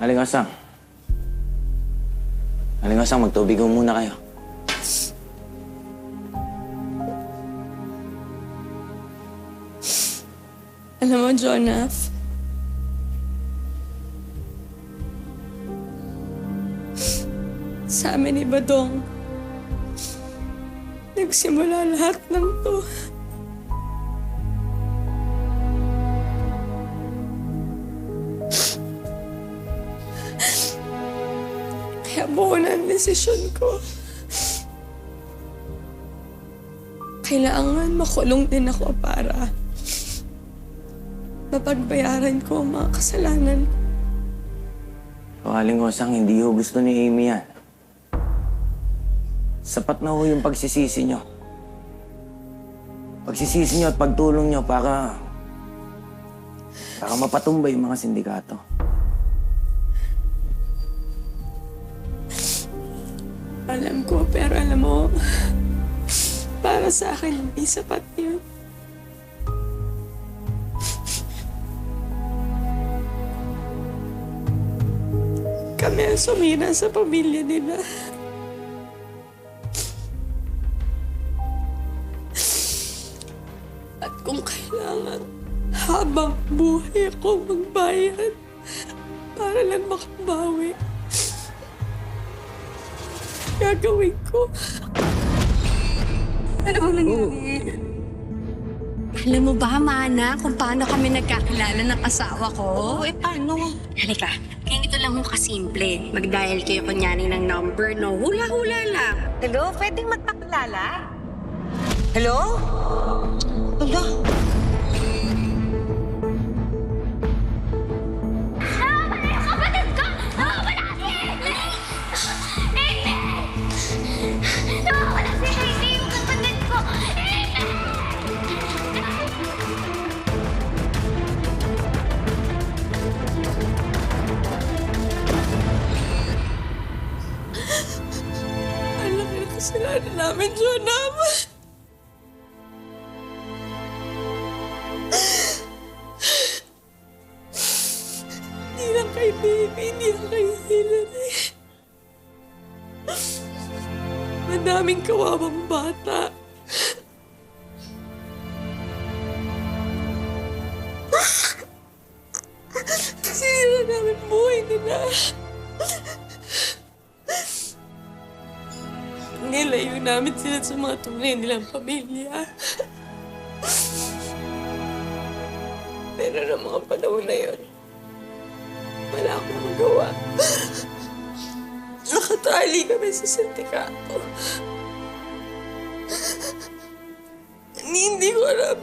Alingasang. Alingasang, magtubigan muna kayo. Alam mo, Jonath, sa amin ni Badong, nagsimula lahat ng to. Kaya buo na ang desisyon ko. Kailangan makulong din ako para mapagbayaran ko ang mga kasalanan ko. So, Alingasang, hindi ho gusto ni Amy yan. Sapat na ho yung pagsisisi nyo. Pagsisisi nyo at pagtulong nyo para... para mapatumba yung mga sindikato. Alam ko, pero alam mo, para sa akin, hindi sapat yun. Kami ang sumira sa pamilya nila. At kung kailangan, habang buhay ako magbayad para lang makabawi gagawin ko. Ano ba nangyari? Alam mo ba, Mana, kung paano kami nagkakilala ng asawa ko? Oo, eh paano? Halika, ganito lang mo kasimple. Mag-dial kayo kunyari ng number, no? Hula-hula lang. Hello? Pwedeng magpakilala? Hello? Hello? Kasalanan namin, Jonah. Hindi lang kay baby, hindi lang kay Hillary. Madaming kawawang bata. Sinira namin buhay nila. Nilayo namin sila sa mga tunay nilang pamilya. Pero ng mga panahon na yun, wala akong magawa. Nakatali kami sa sindikato. Hindi ko alam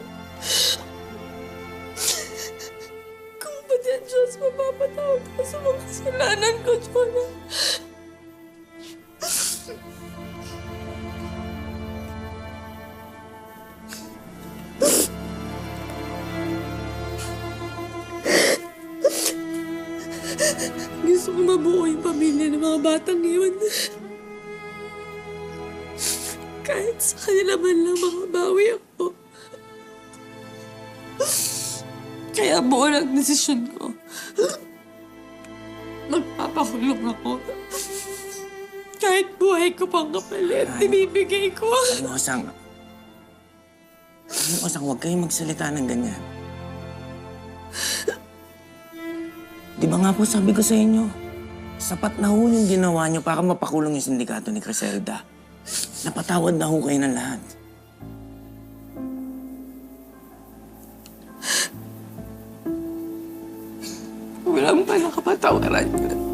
kung ba't yan, Diyos, mapapatawag ko sa mga kasalanan ko, Jonah. Gusto ko mabuo yung pamilya ng mga batang yun. Kahit sa kanila man lang makabawi ako. Kaya buo lang desisyon ko. Magpapakulong ako. Kahit buhay ko pang kapalit, ibibigay ko. Alingasang. Alingasang, huwag kayong magsalita ng ganyan. Di ba nga po sabi ko sa inyo, sapat na ho yung ginawa niyo para mapakulong yung sindikato ni Criselda. Napatawad na ho kayo ng lahat. Walang pa nakapatawaran yun.